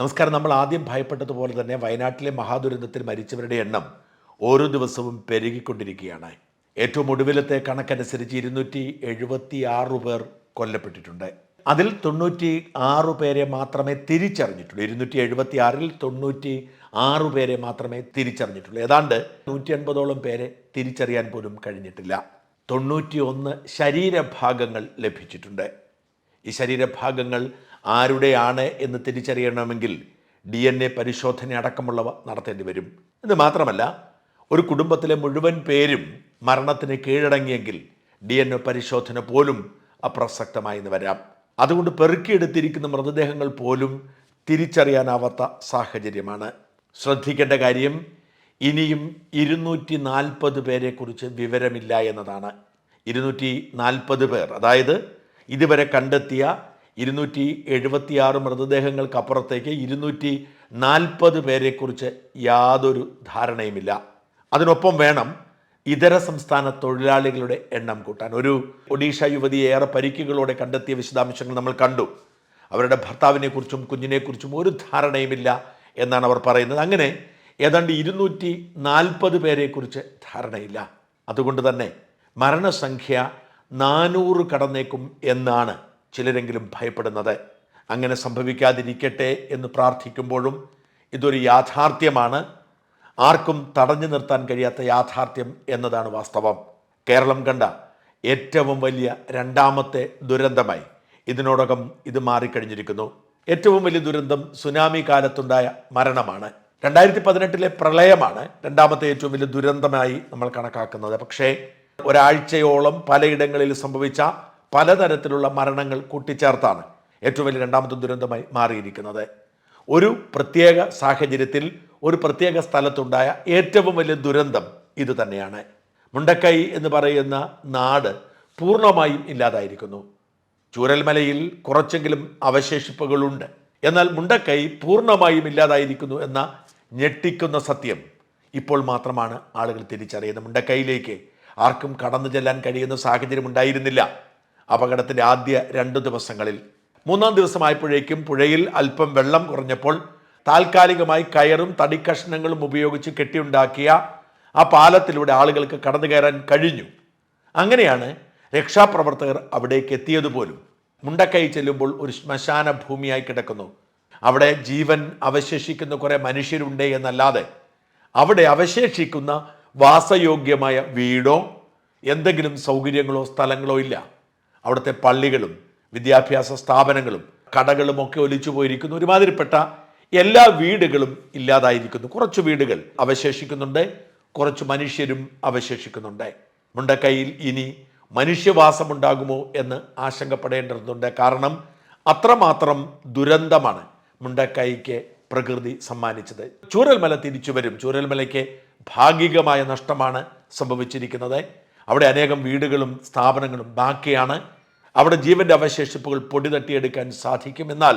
നമസ്കാരം. നമ്മൾ ആദ്യം ഭയപ്പെട്ടതുപോലെ തന്നെ വയനാട്ടിലെ മഹാദുരന്തത്തിൽ മരിച്ചവരുടെ എണ്ണം ഓരോ ദിവസവും പെരുകിക്കൊണ്ടിരിക്കുകയാണ്. ഏറ്റവും ഒടുവിലത്തെ കണക്കനുസരിച്ച് ഇരുന്നൂറ്റി എഴുപത്തി ആറ് പേർ കൊല്ലപ്പെട്ടിട്ടുണ്ട്. അതിൽ തൊണ്ണൂറ്റി ആറ് പേരെ മാത്രമേ തിരിച്ചറിഞ്ഞിട്ടുള്ളൂ. ഇരുന്നൂറ്റി എഴുപത്തി ആറിൽ തൊണ്ണൂറ്റി ആറ് പേരെ മാത്രമേ തിരിച്ചറിഞ്ഞിട്ടുള്ളൂ. ഏതാണ്ട് നൂറ്റി അൻപതോളം പേരെ തിരിച്ചറിയാൻ പോലും കഴിഞ്ഞിട്ടില്ല. തൊണ്ണൂറ്റി ഒന്ന് ശരീരഭാഗങ്ങൾ ലഭിച്ചിട്ടുണ്ട്. ഈ ശരീരഭാഗങ്ങൾ ആരുടെയാണ് എന്ന് തിരിച്ചറിയണമെങ്കിൽ ഡി എൻ എ പരിശോധന അടക്കമുള്ളവ നടത്തേണ്ടി വരും. എന്ന് മാത്രമല്ല ഒരു കുടുംബത്തിലെ മുഴുവൻ പേരും മരണത്തിന് കീഴടങ്ങിയെങ്കിൽ ഡി എൻ എ പരിശോധന പോലും അപ്രസക്തമായെന്ന് വരാം. അതുകൊണ്ട് പെറുക്കിയെടുത്തിരിക്കുന്ന മൃതദേഹങ്ങൾ പോലും തിരിച്ചറിയാനാവാത്ത സാഹചര്യമാണ്. ശ്രദ്ധിക്കേണ്ട കാര്യം ഇനിയും ഇരുന്നൂറ്റി നാൽപ്പത് പേരെക്കുറിച്ച് വിവരമില്ല എന്നതാണ്. ഇരുന്നൂറ്റി നാൽപ്പത് പേർ അതായത് ഇതുവരെ കണ്ടെത്തിയ ഇരുന്നൂറ്റി എഴുപത്തിയാറ് മൃതദേഹങ്ങൾക്കപ്പുറത്തേക്ക് ഇരുന്നൂറ്റി നാൽപ്പത് പേരെക്കുറിച്ച് യാതൊരു ധാരണയുമില്ല. അതിനൊപ്പം വേണം ഇതര സംസ്ഥാന തൊഴിലാളികളുടെ എണ്ണം കൂട്ടാൻ. ഒരു ഒഡീഷ യുവതിയെ ഏറെ പരിക്കുകളോടെ കണ്ടെത്തിയ വിശദാംശങ്ങൾ നമ്മൾ കണ്ടു. അവരുടെ ഭർത്താവിനെക്കുറിച്ചും കുഞ്ഞിനെക്കുറിച്ചും ഒരു ധാരണയുമില്ല എന്നാണ് അവർ പറയുന്നത്. അങ്ങനെ ഏതാണ്ട് ഇരുന്നൂറ്റി നാൽപ്പത് പേരെക്കുറിച്ച് ധാരണയില്ല. അതുകൊണ്ട് തന്നെ മരണസംഖ്യ നാനൂറ് കടന്നേക്കും എന്നാണ് ചിലരെങ്കിലും ഭയപ്പെടുന്നത്. അങ്ങനെ സംഭവിക്കാതിരിക്കട്ടെ എന്ന് പ്രാർത്ഥിക്കുമ്പോഴും ഇതൊരു യാഥാർത്ഥ്യമാണ്. ആർക്കും തടഞ്ഞു നിർത്താൻ കഴിയാത്ത യാഥാർത്ഥ്യം എന്നതാണ് വാസ്തവം. കേരളം കണ്ട ഏറ്റവും വലിയ രണ്ടാമത്തെ ദുരന്തമായി ഇതിനോടകം ഇത് മാറിക്കഴിഞ്ഞിരിക്കുന്നു. ഏറ്റവും വലിയ ദുരന്തം സുനാമി കാലത്തുണ്ടായ മരണമാണ്. രണ്ടായിരത്തി പതിനെട്ടിലെ പ്രളയമാണ് രണ്ടാമത്തെ ഏറ്റവും വലിയ ദുരന്തമായി നമ്മൾ കണക്കാക്കുന്നത്. പക്ഷേ ഒരാഴ്ചയോളം പലയിടങ്ങളിൽ സംഭവിച്ച പലതരത്തിലുള്ള മരണങ്ങൾ കൂട്ടിച്ചേർത്താണ് ഏറ്റവും വലിയ രണ്ടാമത്തെ ദുരന്തമായി മാറിയിരിക്കുന്നത്. ഒരു പ്രത്യേക സാഹചര്യത്തിൽ ഒരു പ്രത്യേക സ്ഥലത്തുണ്ടായ ഏറ്റവും വലിയ ദുരന്തം ഇത് തന്നെയാണ്. മുണ്ടക്കൈ എന്ന് പറയുന്ന നാട് പൂർണമായും ഇല്ലാതായിരിക്കുന്നു. ചൂരൽമലയിൽ കുറച്ചെങ്കിലും അവശേഷിപ്പുകളുണ്ട്. എന്നാൽ മുണ്ടക്കൈ പൂർണമായും ഇല്ലാതായിരിക്കുന്നു എന്ന ഞെട്ടിക്കുന്ന സത്യം ഇപ്പോൾ മാത്രമാണ് ആളുകൾ തിരിച്ചറിയുന്നത്. മുണ്ടക്കൈയിലേക്ക് ആർക്കും കടന്നു ചെല്ലാൻ കഴിയുന്ന സാഹചര്യം ഉണ്ടായിരുന്നില്ല. അപകടത്തിന്റെ ആദ്യ രണ്ട് ദിവസങ്ങളിൽ. മൂന്നാം ദിവസമായപ്പോഴേക്കും പുഴയിൽ അല്പം വെള്ളം കുറഞ്ഞപ്പോൾ താൽക്കാലികമായി കയറും തടിക്കഷ്ണങ്ങളും ഉപയോഗിച്ച് കെട്ടിയുണ്ടാക്കിയ ആ പാലത്തിലൂടെ ആളുകൾക്ക് കടന്നു കയറാൻ കഴിഞ്ഞു. അങ്ങനെയാണ് രക്ഷാപ്രവർത്തകർ അവിടേക്ക് എത്തിയതുപോലും മുണ്ടക്കൈ ചെല്ലുമ്പോൾ ഒരു ശ്മശാന ഭൂമിയായി കിടക്കുന്നു. അവിടെ ജീവൻ അവശേഷിക്കുന്ന കുറേ മനുഷ്യരുണ്ട് എന്നല്ലാതെ അവിടെ അവശേഷിക്കുന്ന വാസയോഗ്യമായ വീടോ എന്തെങ്കിലും സൗകര്യങ്ങളോ സ്ഥലങ്ങളോ ഇല്ല. അവിടുത്തെ പള്ളികളും വിദ്യാഭ്യാസ സ്ഥാപനങ്ങളും കടകളും ഒക്കെ ഒലിച്ചു പോയിരിക്കുന്നു. ഒരുമാതിരിപ്പെട്ട എല്ലാ വീടുകളും ഇല്ലാതായിരിക്കുന്നു. കുറച്ച് വീടുകൾ അവശേഷിക്കുന്നുണ്ട്. കുറച്ച് മനുഷ്യരും അവശേഷിക്കുന്നുണ്ട്. മുണ്ടക്കൈയിൽ ഇനി മനുഷ്യവാസമുണ്ടാകുമോ എന്ന് ആശങ്കപ്പെടേണ്ടതുണ്ട്. കാരണം അത്രമാത്രം ദുരന്തമാണ് മുണ്ടക്കൈക്ക് പ്രകൃതി സമ്മാനിച്ചത്. ചൂരൽമല തിരിച്ചു വരും. ചൂരൽമലയ്ക്ക് ഭാഗികമായ നഷ്ടമാണ് സംഭവിച്ചിരിക്കുന്നത്. അവിടെ അനേകം വീടുകളും സ്ഥാപനങ്ങളും ബാക്കിയാണ്. അവിടെ ജീവന്റെ അവശേഷിപ്പുകൾ പൊടി തട്ടിയെടുക്കാൻ സാധിക്കും എന്നാൽ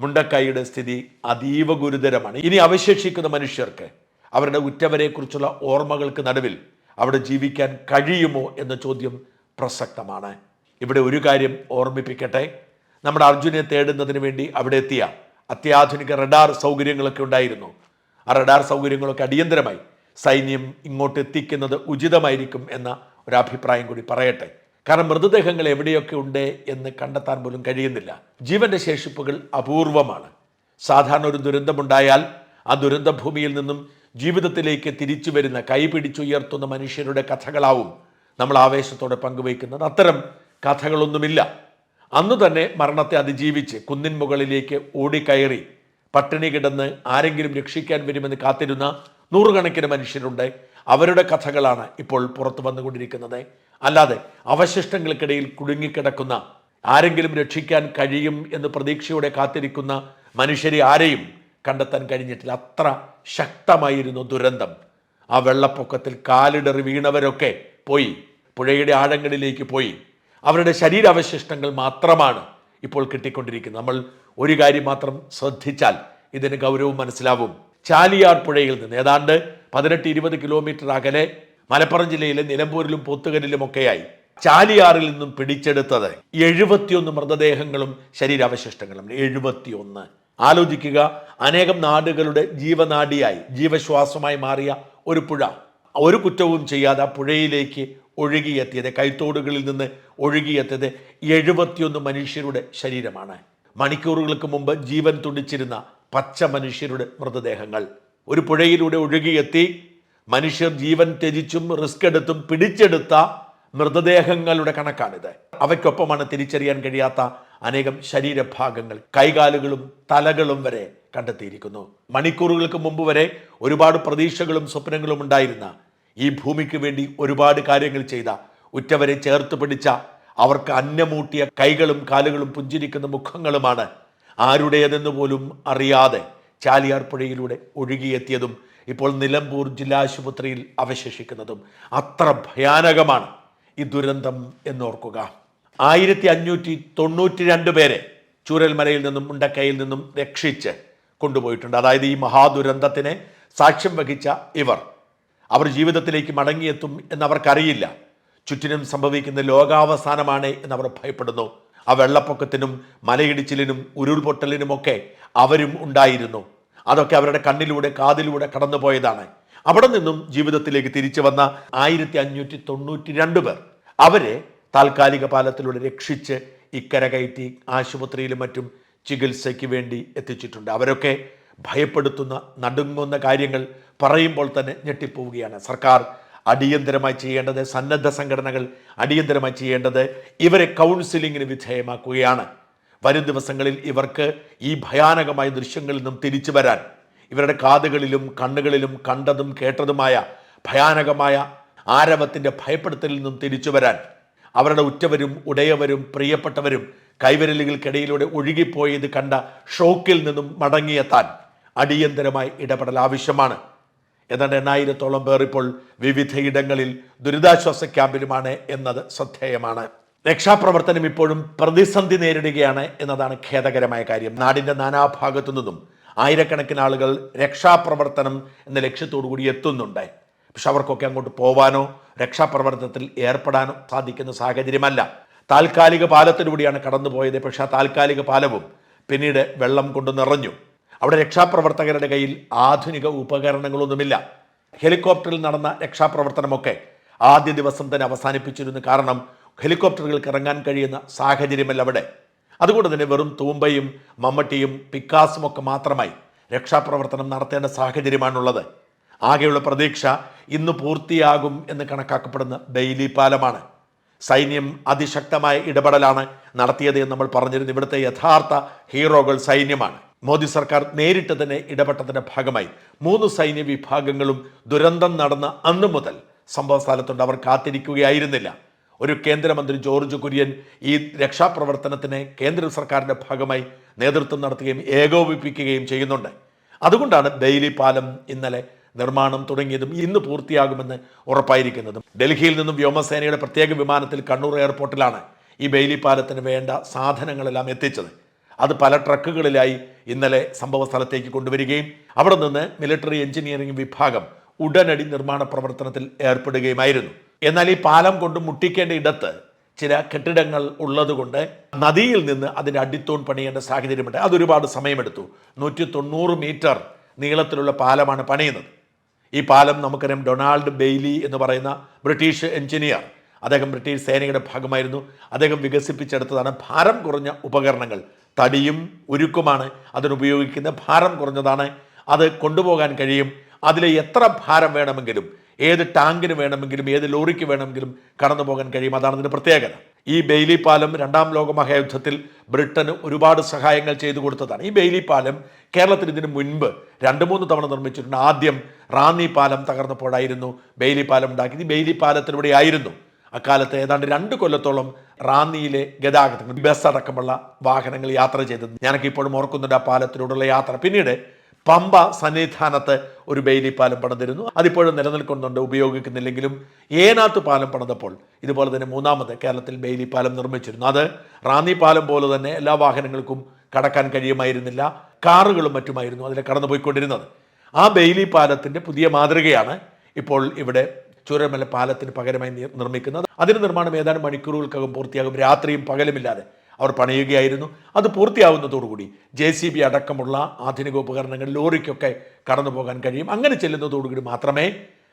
മുണ്ടക്കൈയുടെ സ്ഥിതി അതീവ ഗുരുതരമാണ്. ഇനി അവശേഷിക്കുന്ന മനുഷ്യർക്ക് അവരുടെ ഉറ്റവരെക്കുറിച്ചുള്ള ഓർമ്മകൾക്ക് നടുവിൽ അവിടെ ജീവിക്കാൻ കഴിയുമോ എന്ന ചോദ്യം പ്രസക്തമാണ്. ഇവിടെ ഒരു കാര്യം ഓർമ്മിപ്പിക്കട്ടെ. നമ്മുടെ അർജുനെ തേടുന്നതിന് വേണ്ടി അവിടെ എത്തിയ അത്യാധുനിക റഡാർ സൗകര്യങ്ങളൊക്കെ ഉണ്ടായിരുന്നു. ആ റഡാർ സൗകര്യങ്ങളൊക്കെ അടിയന്തരമായി സൈന്യം ഇങ്ങോട്ട് എത്തിക്കുന്നത് ഉചിതമായിരിക്കും എന്ന ഒരു അഭിപ്രായം കൂടി പറയട്ടെ. കാരണം മൃതദേഹങ്ങൾ എവിടെയൊക്കെ ഉണ്ട് എന്ന് കണ്ടെത്താൻ പോലും കഴിയുന്നില്ല. ജീവന്റെ ശേഷിപ്പുകൾ അപൂർവമാണ്. സാധാരണ ഒരു ദുരന്തമുണ്ടായാൽ ആ ദുരന്തഭൂമിയിൽ നിന്നും ജീവിതത്തിലേക്ക് തിരിച്ചു വരുന്ന കൈപിടിച്ചുയർത്തുന്ന മനുഷ്യരുടെ കഥകളാവും നമ്മൾ ആവേശത്തോടെ പങ്കുവയ്ക്കുന്നത്. അത്തരം കഥകളൊന്നുമില്ല. അന്ന് തന്നെ മരണത്തെ അതിജീവിച്ച് കുന്നിൻ മുകളിലേക്ക് ഓടിക്കയറി പട്ടിണി കിടന്ന് ആരെങ്കിലും രക്ഷിക്കാൻ വരുമെന്ന് കാത്തിരുന്ന നൂറുകണക്കിന് മനുഷ്യരുണ്ട്. അവരുടെ കഥകളാണ് ഇപ്പോൾ പുറത്തു വന്നുകൊണ്ടിരിക്കുന്നത്. അല്ലാതെ അവശിഷ്ടങ്ങൾക്കിടയിൽ കുടുങ്ങിക്കിടക്കുന്ന ആരെങ്കിലും രക്ഷിക്കാൻ കഴിയും എന്ന് പ്രതീക്ഷയോടെ കാത്തിരിക്കുന്ന മനുഷ്യരെ ആരെയും കണ്ടെത്താൻ കഴിഞ്ഞിട്ടില്ല. അത്ര ശക്തമായിരുന്നു ദുരന്തം. ആ വെള്ളപ്പൊക്കത്തിൽ കാലിടറി വീണവരൊക്കെ പോയി. പുഴയുടെ ആഴങ്ങളിലേക്ക് പോയി. അവരുടെ ശരീരാവശിഷ്ടങ്ങൾ മാത്രമാണ് ഇപ്പോൾ കിട്ടിക്കൊണ്ടിരിക്കുന്നത്. നമ്മൾ ഒരു കാര്യം മാത്രം ശ്രദ്ധിച്ചാൽ ഇതിന് ഗൗരവം മനസ്സിലാവും. ചാലിയാർ പുഴയിൽ നിന്ന്. ഏതാണ്ട് പതിനെട്ട് ഇരുപത് കിലോമീറ്റർ അകലെ മലപ്പുറം ജില്ലയിലെ നിലമ്പൂരിലും പോത്തുകലിലുമൊക്കെയായി ചാലിയാറിൽ നിന്നും പിടിച്ചെടുത്തത് എഴുപത്തിയൊന്ന് മൃതദേഹങ്ങളും ശരീരാവശിഷ്ടങ്ങളും. എഴുപത്തിയൊന്ന്. ആലോചിക്കുക അനേകം നാടുകളുടെ ജീവനാഡിയായി ജീവശ്വാസമായി മാറിയ ഒരു പുഴ. ഒരു കുറ്റവും ചെയ്യാതെ ആ പുഴയിലേക്ക് ഒഴുകിയെത്തിയത് കൈത്തോടുകളിൽ നിന്ന് ഒഴുകിയെത്തിയത് എഴുപത്തിയൊന്ന് മനുഷ്യരുടെ ശരീരമാണ്. മണിക്കൂറുകൾക്ക് മുമ്പ് ജീവൻ തുടിച്ചിരുന്ന പച്ച മനുഷ്യരുടെ മൃതദേഹങ്ങൾ. ഒരു പുഴയിലൂടെ ഒഴുകിയെത്തി മനുഷ്യർ ജീവൻ ത്യജിച്ചും റിസ്ക് എടുത്തും പിടിച്ചെടുത്ത മൃതദേഹങ്ങളുടെ കണക്കാണിത്. അവയ്ക്കൊപ്പമാണ് തിരിച്ചറിയാൻ കഴിയാത്ത അനേകം ശരീരഭാഗങ്ങൾ കൈകാലുകളും തലകളും വരെ കണ്ടെത്തിയിരിക്കുന്നു. മണിക്കൂറുകൾക്ക് മുമ്പ് വരെ ഒരുപാട് പ്രതീക്ഷകളും സ്വപ്നങ്ങളും ഉണ്ടായിരുന്ന ഈ ഭൂമിക്ക് വേണ്ടി ഒരുപാട് കാര്യങ്ങൾ ചെയ്ത ഉറ്റവരെ ചേർത്ത് പിടിച്ച അവർക്ക് അന്നമൂട്ടിയ കൈകളും കാലുകളും പുഞ്ചിരിക്കുന്ന മുഖങ്ങളുമാണ് ആരുടേതെന്ന് പോലും അറിയാതെ ചാലിയാർ പുഴയിലൂടെ ഒഴുകിയെത്തിയതും ഇപ്പോൾ നിലമ്പൂർ ജില്ലാ ആശുപത്രിയിൽ അവശേഷിക്കുന്നതും അത്ര ഭയാനകമാണ് ഈ ദുരന്തം എന്നോർക്കുക. ആയിരത്തി അഞ്ഞൂറ്റി തൊണ്ണൂറ്റി രണ്ട് പേരെ ചൂരൽമലയിൽ നിന്നും മുണ്ടക്കയിൽ നിന്നും രക്ഷിച്ച് കൊണ്ടുപോയിട്ടുണ്ട്. അതായത് ഈ മഹാദുരന്തത്തിനെ സാക്ഷ്യം വഹിച്ച ഇവർ. അവർ ജീവിതത്തിലേക്ക് മടങ്ങിയെത്തും എന്നവർക്കറിയില്ല. ചുറ്റിനും സംഭവിക്കുന്ന ലോകാവസാനമാണ് എന്നവർ ഭയപ്പെടുന്നു. ആ വെള്ളപ്പൊക്കത്തിനും മലയിടിച്ചിലിനും ഉരുൾപൊട്ടലിനുമൊക്കെ അവരും ഉണ്ടായിരുന്നു. അതൊക്കെ അവരുടെ കണ്ണിലൂടെ കാതിലൂടെ കടന്നുപോയതാണ്. അവിടെ നിന്നും ജീവിതത്തിലേക്ക് തിരിച്ചു വന്ന ആയിരത്തി അഞ്ഞൂറ്റി തൊണ്ണൂറ്റി രണ്ട് പേർ അവരെ താൽക്കാലിക പാലത്തിലൂടെ രക്ഷിച്ച് ഇക്കര കയറ്റി ആശുപത്രിയിലും മറ്റും ചികിത്സയ്ക്ക് വേണ്ടി എത്തിച്ചിട്ടുണ്ട്. അവരൊക്കെ ഭയപ്പെടുത്തുന്ന നടുങ്ങുന്ന കാര്യങ്ങൾ പറയുമ്പോൾ തന്നെ ഞെട്ടിപ്പോവുകയാണ്. സർക്കാർ അടിയന്തരമായി ചെയ്യേണ്ടത് സന്നദ്ധ സംഘടനകൾ അടിയന്തരമായി ചെയ്യേണ്ടത് ഇവരെ കൗൺസിലിങ്ങിന് വിധേയമാക്കുകയാണ്. വരും ദിവസങ്ങളിൽ ഇവർക്ക് ഈ ഭയാനകമായ ദൃശ്യങ്ങളിൽ നിന്നും തിരിച്ചു വരാൻ ഇവരുടെ കാതുകളിലും കണ്ണുകളിലും കണ്ടതും കേട്ടതുമായ ഭയാനകമായ ആരവത്തിന്റെ ഭയപ്പെടുത്തലിൽ നിന്നും തിരിച്ചു വരാൻ അവരുടെ ഉറ്റവരും ഉടയവരും പ്രിയപ്പെട്ടവരും കൈവിരലുകൾക്കിടയിലൂടെ ഒഴുകിപ്പോയത് കണ്ട ഷോക്കിൽ നിന്നും മടങ്ങിയെത്താൻ അടിയന്തരമായി ഇടപെടൽ ആവശ്യമാണ്. ഏതാണ്ട് എണ്ണായിരത്തോളം പേർ ഇപ്പോൾ വിവിധയിടങ്ങളിൽ ദുരിതാശ്വാസ ക്യാമ്പിലുമാണ് എന്നത് ശ്രദ്ധേയമാണ്. രക്ഷാപ്രവർത്തനം ഇപ്പോഴും പ്രതിസന്ധി നേരിടുകയാണ് എന്നതാണ് ഖേദകരമായ കാര്യം. നാടിന്റെ നാനാഭാഗത്തു നിന്നും ആയിരക്കണക്കിന് ആളുകൾ രക്ഷാപ്രവർത്തനം എന്ന ലക്ഷ്യത്തോടു കൂടി എത്തുന്നുണ്ട്. പക്ഷെ അവർക്കൊക്കെ അങ്ങോട്ട് പോവാനോ രക്ഷാപ്രവർത്തനത്തിൽ ഏർപ്പെടാനോ സാധിക്കുന്ന സാഹചര്യമല്ല. താൽക്കാലിക പാലത്തിലൂടെയാണ് കടന്നുപോയത്. പക്ഷേ ആ താൽക്കാലിക പാലവും പിന്നീട് വെള്ളം കൊണ്ട് നിറഞ്ഞു. അവിടെ രക്ഷാപ്രവർത്തകരുടെ കയ്യിൽ ആധുനിക ഉപകരണങ്ങളൊന്നുമില്ല. ഹെലികോപ്റ്ററിൽ നടന്ന രക്ഷാപ്രവർത്തനമൊക്കെ ആദ്യ ദിവസം തന്നെ അവസാനിപ്പിച്ചിരുന്നു കാരണം ഹെലികോപ്റ്ററുകൾക്ക് ഇറങ്ങാൻ കഴിയുന്ന സാഹചര്യമല്ല അവിടെ. അതുകൊണ്ട് തന്നെ വെറും തൂമ്പയും മമ്മട്ടിയും പിക്കാസും ഒക്കെ മാത്രമായി രക്ഷാപ്രവർത്തനം നടത്തേണ്ട സാഹചര്യമാണുള്ളത്. ആകെയുള്ള പ്രതീക്ഷ ഇന്ന് പൂർത്തിയാകും എന്ന് കണക്കാക്കപ്പെടുന്ന ബെയിലി പാലമാണ്. സൈന്യം അതിശക്തമായ ഇടപെടലാണ് നടത്തിയത് എന്ന് നമ്മൾ പറഞ്ഞിരുന്നു. ഇവിടുത്തെ യഥാർത്ഥ ഹീറോകൾ സൈന്യമാണ്. മോദി സർക്കാർ നേരിട്ട് തന്നെ ഇടപെട്ടതിന്റെ ഭാഗമായി മൂന്ന് സൈന്യ വിഭാഗങ്ങളും ദുരന്തം നടന്ന അന്നു മുതൽ സംഭവ സ്ഥലത്തുണ്ട്. അവർ കാത്തിരിക്കുകയായിരുന്നില്ല. ഒരു കേന്ദ്രമന്ത്രി ജോർജ് കുര്യൻ ഈ രക്ഷാപ്രവർത്തനത്തിന് കേന്ദ്ര സർക്കാരിന്റെ ഭാഗമായി നേതൃത്വം നടത്തുകയും ഏകോപിപ്പിക്കുകയും ചെയ്യുന്നുണ്ട്. അതുകൊണ്ടാണ് ബെയിലി പാലം ഇന്നലെ നിർമ്മാണം തുടങ്ങിയതും ഇന്ന് പൂർത്തിയാകുമെന്ന് ഉറപ്പായിരിക്കുന്നതും. ഡൽഹിയിൽ നിന്നും വ്യോമസേനയുടെ പ്രത്യേക വിമാനത്തിൽ കണ്ണൂർ എയർപോർട്ടിലാണ് ഈ ബെയിലി പാലത്തിന് വേണ്ട സാധനങ്ങളെല്ലാം എത്തിച്ചത്. അത് പല ട്രക്കുകളിലായി ഇന്നലെ സംഭവ സ്ഥലത്തേക്ക് കൊണ്ടുവരികയും അവിടെ നിന്ന് മിലിറ്ററി എഞ്ചിനീയറിംഗ് വിഭാഗം ഉടനടി നിർമ്മാണ പ്രവർത്തനത്തിൽ ഏർപ്പെടുകയുമായിരുന്നു. എന്നാൽ ഈ പാലം കൊണ്ട് മുട്ടിക്കേണ്ട ഇടത്ത് ചില കെട്ടിടങ്ങൾ ഉള്ളതുകൊണ്ട് നദിയിൽ നിന്ന് അതിന്റെ അടിത്തോൺ പണിയേണ്ട സാഹചര്യമുണ്ട്. അതൊരുപാട് സമയമെടുത്തു. നൂറ്റി തൊണ്ണൂറ് മീറ്റർ നീളത്തിലുള്ള പാലമാണ് പണിയുന്നത്. ഈ പാലം നമുക്കറിയാം ഡൊണാൾഡ് ബെയ്ലി എന്ന് പറയുന്ന ബ്രിട്ടീഷ് എഞ്ചിനീയർ. അദ്ദേഹം ബ്രിട്ടീഷ് സേനയുടെ ഭാഗമായിരുന്നു. അദ്ദേഹം വികസിപ്പിച്ചെടുത്തതാണ് ഭാരം കുറഞ്ഞ ഉപകരണങ്ങൾ. തടിയും ഉരുക്കുമാണ് അതിനുപയോഗിക്കുന്ന ഭാരം കുറഞ്ഞതാണ്. അത് കൊണ്ടുപോകാൻ കഴിയും. അതിൽ എത്ര ഭാരം വേണമെങ്കിലും ഏത് ടാങ്കിന് വേണമെങ്കിലും ഏത് ലോറിക്ക് വേണമെങ്കിലും കടന്നു പോകാൻ കഴിയും. അതാണ് ഇതിന്റെ പ്രത്യേകത. ഈ ബെയിലി പാലം രണ്ടാം ലോക മഹായുദ്ധത്തിൽ ബ്രിട്ടന് ഒരുപാട് സഹായങ്ങൾ ചെയ്തു കൊടുത്തതാണ്. ഈ ബെയിലി പാലം കേരളത്തിൽ ഇതിനു മുൻപ് രണ്ട് മൂന്ന് തവണ നിർമ്മിച്ചിട്ടുണ്ട്. ആദ്യം റാന്നി പാലം തകർന്നപ്പോഴായിരുന്നു ബെയിലി പാലം ഉണ്ടാക്കിയത്. ഈ ബെയിലി പാലത്തിലൂടെ ആയിരുന്നു അക്കാലത്ത് ഏതാണ്ട് രണ്ട് കൊല്ലത്തോളം റാന്നിയിലെ ഗതാഗതം ബസ് അടക്കമുള്ള വാഹനങ്ങൾ യാത്ര ചെയ്തത്. ഞാനൊക്കെ ഇപ്പോഴും ഓർക്കുന്നുണ്ട് ആ പാലത്തിലൂടെയുള്ള യാത്ര. പിന്നീട് പമ്പ സന്നിധാനത്ത് ഒരു ബെയിലി പാലം പണിതിരുന്നു. അതിപ്പോഴും നിലനിൽക്കുന്നുണ്ട് ഉപയോഗിക്കുന്നില്ലെങ്കിലും ഏനാത്ത് പാലം പണിതപ്പോൾ ഇതുപോലെ തന്നെ മൂന്നാമത് കേരളത്തിൽ ബെയിലി പാലം നിർമ്മിച്ചിരുന്നു. അത് റാന്നി പാലം പോലെ തന്നെ എല്ലാ വാഹനങ്ങൾക്കും കടക്കാൻ കഴിയുമായിരുന്നില്ല കാറുകളും മറ്റുമായിരുന്നു അതിൽ കടന്നുപോയിക്കൊണ്ടിരുന്നത്. ആ ബെയിലി പാലത്തിന്റെ പുതിയ മാതൃകയാണ് ഇപ്പോൾ ഇവിടെ ചൂരമല പാലത്തിന് പകരമായി നിർ- നിർമ്മിക്കുന്നത്. അതിന് നിർമ്മാണം ഏതാനും മണിക്കൂറുകൾക്കകം പൂർത്തിയാകും. രാത്രിയും പകലുമില്ലാതെ അവർ പണിയുകയായിരുന്നു. അത് പൂർത്തിയാവുന്നതോടുകൂടി ജെ സി ബി അടക്കമുള്ള ആധുനിക ഉപകരണങ്ങൾ ലോറിക്കൊക്കെ കടന്നു പോകാൻ കഴിയും. അങ്ങനെ ചെല്ലുന്നതോടുകൂടി മാത്രമേ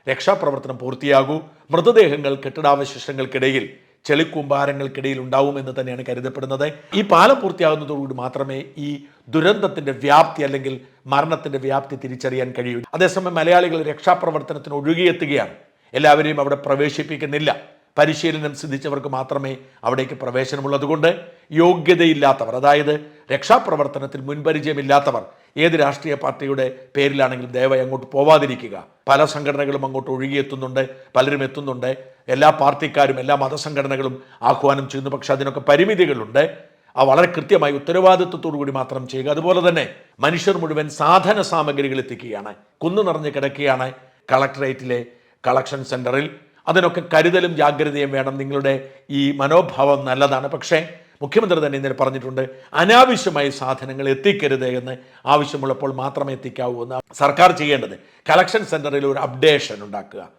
രക്ഷാപ്രവർത്തനം പൂർത്തിയാകൂ. മൃതദേഹങ്ങൾ കെട്ടിടാവശിഷ്ടങ്ങൾക്കിടയിൽ ചെളിക്കൂമ്പാരങ്ങൾക്കിടയിൽ ഉണ്ടാവുമെന്ന് തന്നെയാണ് കരുതപ്പെടുന്നത്. ഈ പാലം പൂർത്തിയാകുന്നതോടുകൂടി മാത്രമേ ഈ ദുരന്തത്തിന്റെ വ്യാപ്തി അല്ലെങ്കിൽ മരണത്തിന്റെ വ്യാപ്തി തിരിച്ചറിയാൻ കഴിയൂ. അതേസമയം മലയാളികൾ രക്ഷാപ്രവർത്തനത്തിന് ഒഴുകിയെത്തുകയാണ്. എല്ലാവരെയും അവിടെ പ്രവേശിപ്പിക്കുന്നില്ല. പരിശീലനം സിദ്ധിച്ചവർക്ക് മാത്രമേ അവിടേക്ക് പ്രവേശനമുള്ളതുകൊണ്ട് യോഗ്യതയില്ലാത്തവർ അതായത് രക്ഷാപ്രവർത്തനത്തിൽ മുൻപരിചയമില്ലാത്തവർ ഏത് രാഷ്ട്രീയ പാർട്ടിയുടെ പേരിലാണെങ്കിലും ദയവായി അങ്ങോട്ട് പോവാതിരിക്കുക. പല സംഘടനകളും അങ്ങോട്ട് ഒഴുകിയെത്തുന്നുണ്ട് പലരും എത്തുന്നുണ്ട്. എല്ലാ പാർട്ടിക്കാരും എല്ലാ മതസംഘടനകളും ആഹ്വാനം ചെയ്യുന്നു. പക്ഷേ അതിനൊക്കെ പരിമിതികളുണ്ട്. ആ വളരെ കൃത്യമായി ഉത്തരവാദിത്വത്തോടു കൂടി മാത്രം ചെയ്യുക. അതുപോലെ തന്നെ മനുഷ്യർ മുഴുവൻ സാധന സാമഗ്രികൾ എത്തിക്കുകയാണ്. കുന്നു നിറഞ്ഞ് കിടക്കുകയാണ് കളക്ടറേറ്റിലെ കളക്ഷൻ സെന്ററിൽ അതിനൊക്കെ കരുതലും ജാഗ്രതയും വേണം. നിങ്ങളുടെ ഈ മനോഭാവം നല്ലതാണ്. പക്ഷേ മുഖ്യമന്ത്രി തന്നെ ഇന്നലെ പറഞ്ഞിട്ടുണ്ട് അനാവശ്യമായി സാധനങ്ങൾ എത്തിക്കരുത് എന്ന്. ആവശ്യമുള്ളപ്പോൾ മാത്രമേ എത്തിക്കാവൂ എന്ന്. സർക്കാർ ചെയ്യേണ്ടത് കളക്ഷൻ സെന്ററിൽ ഒരു അപ്ഡേഷൻ ഉണ്ടാക്കുക.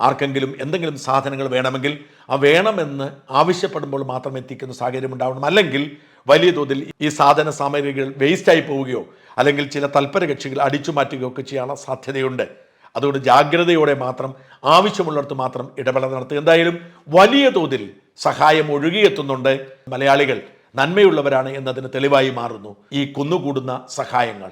ആർക്കെങ്കിലും എന്തെങ്കിലും സാധനങ്ങൾ വേണമെങ്കിൽ ആ വേണമെന്ന് ആവശ്യപ്പെടുമ്പോൾ മാത്രം എത്തിക്കുന്ന സാഹചര്യം ഉണ്ടാവണം. അല്ലെങ്കിൽ വലിയ തോതിൽ ഈ സാധന സാമഗ്രികൾ വേസ്റ്റായി പോവുകയോ അല്ലെങ്കിൽ ചില തൽപര കക്ഷികൾ അടിച്ചു മാറ്റുകയോ ഒക്കെ ചെയ്യാനുള്ള സാധ്യതയുണ്ട്. അതുകൊണ്ട് ജാഗ്രതയോടെ മാത്രം ആവശ്യമുള്ളിടത്ത് മാത്രം ഇടപെടൽ നടത്തുക. എന്തായാലും വലിയ തോതിൽ സഹായം ഒഴുകിയെത്തുന്നുണ്ട് മലയാളികൾ. നന്മയുള്ളവരാണ് എന്നതിന് തെളിവായി മാറുന്നു ഈ കുന്നുകൂടുന്ന സഹായങ്ങൾ.